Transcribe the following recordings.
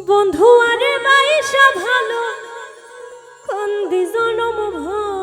বন্ধু আরে বাইশা ভালো কান্দি জনম ভালো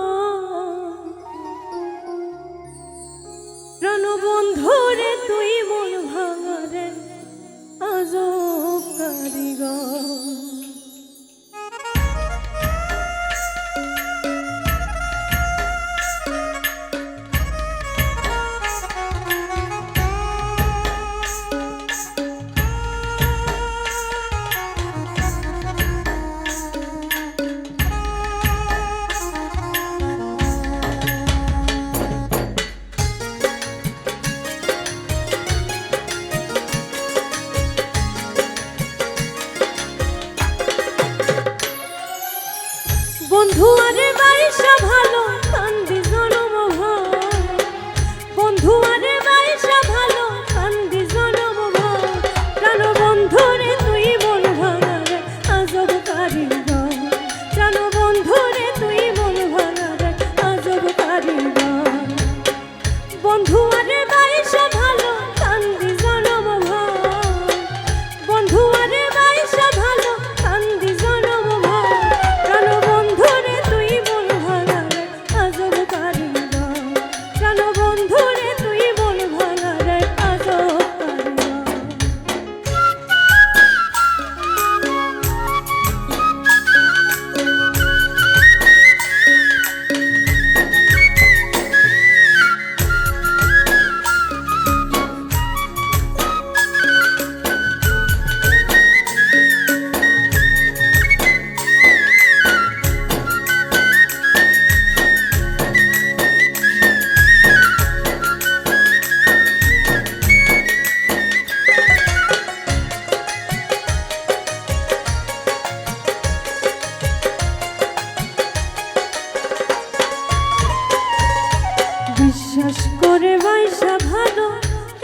রে বাইসা ভালো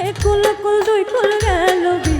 এক কুল কুল দুই কুল গেল বি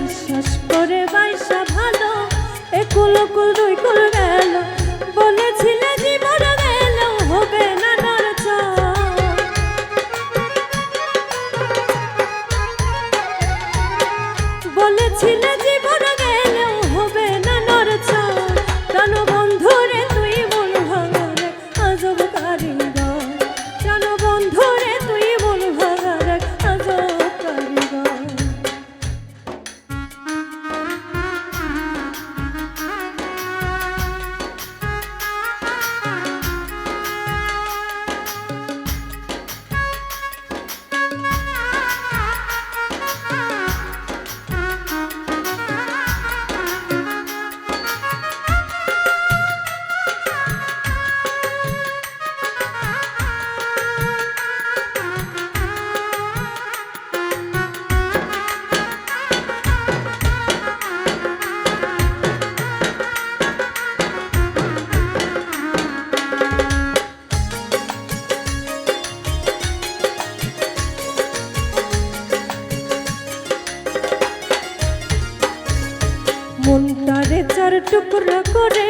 চার টুকরা করে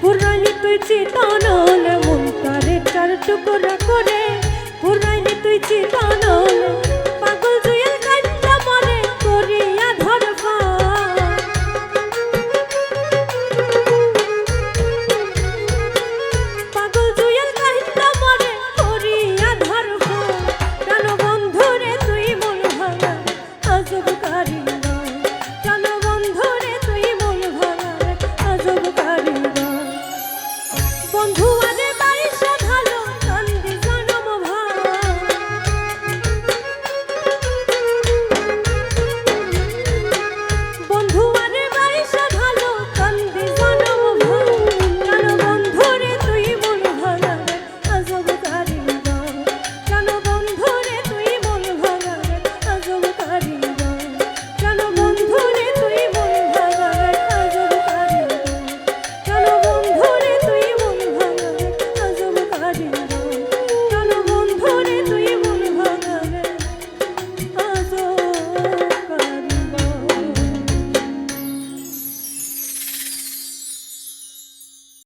পুরালি তুই চিতানল মন চার টুকরা